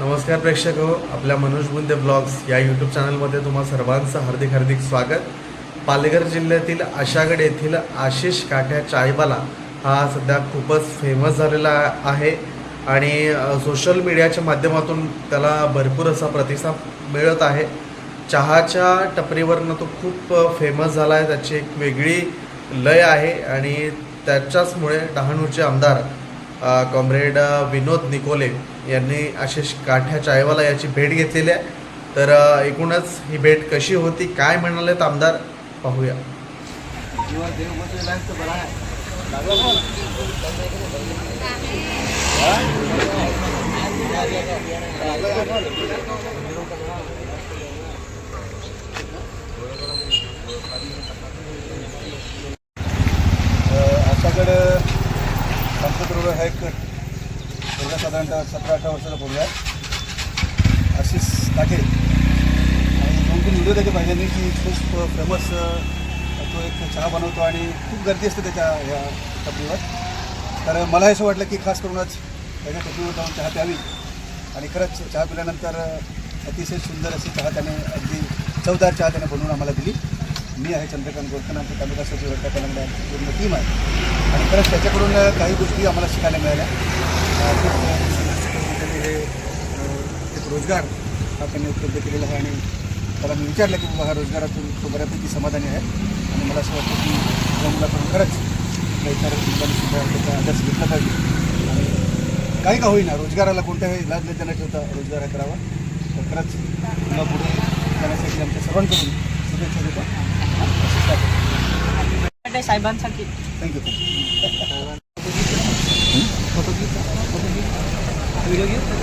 नमस्कार प्रेक्षक हो आपल्या मनोज बुंदे ब्लॉग्स या यूट्यूब चॅनलमध्ये तुम्हा सर्वांचं हार्दिक हार्दिक स्वागत. पालघर जिल्ह्यातील आशागड येथील आशिष काठ्या चायवाला हा सध्या खूपच फेमस झालेला आहे आणि सोशल मीडियाच्या माध्यमातून त्याला भरपूर असा प्रतिसाद मिळत आहे. चहाच्या टपरीवरनं तो खूप फेमस झाला आहे त्याची एक वेगळी लय आहे आणि त्याच्याचमुळे डहाणूचे आमदार कॉम्रेड विनोद निकोले यांनी आशिष काठ्या चायवाला याची भेट घेतलेली आहे. तर एकूणच ही भेट कशी होती काय म्हणालेत आमदार पाहूया. संपत हा एक मुलगा साधारणतः सतरा अठरा वर्षाचा मुलगा आहे. आशिष टाके. आणि दोन तीन व्हिडिओ त्याचे पाहिजे मी की खूप फेमस तो एक चहा बनवतो आणि खूप गर्दी असते त्याच्या ह्या टपरीवर. तर मला असं वाटलं की खास करूनच त्याच्या टपरीवर जाऊन चहा प्यावी. आणि खरंच चहा पिल्यानंतर अतिशय सुंदर अशी चहा त्याने अगदी चवदार चहा त्याने बनवून आम्हाला दिली. मी आहे चंद्रकांत गोरखन आमच्या तालुका सचिव कलंगडा पूर्ण टीम आहे. आणि खरंच त्याच्याकडून काही गोष्टी आम्हाला शिकायला मिळाल्या. हे एक रोजगार हा त्यांनी उपलब्ध केलेला आहे आणि त्याला मी विचारलं की बाबा हा रोजगारातून तो बऱ्यापैकी समाधानी आहे. आणि मला असं वाटतं की या मुलाकडून खरंच. काही इतर सुद्धा त्याचा आदर्श घेतला पाहिजे. आणि काही का होईना रोजगाराला कोणत्याही लाज न देण्यात ठेवता रोजगार करावा. तर खरंच तुला पुढे जाण्यासाठी आमच्या सर्वांकडून शुभेच्छा देतो. वाटते साहेबांसाठी थँक्यू व्हिडिओ घेऊ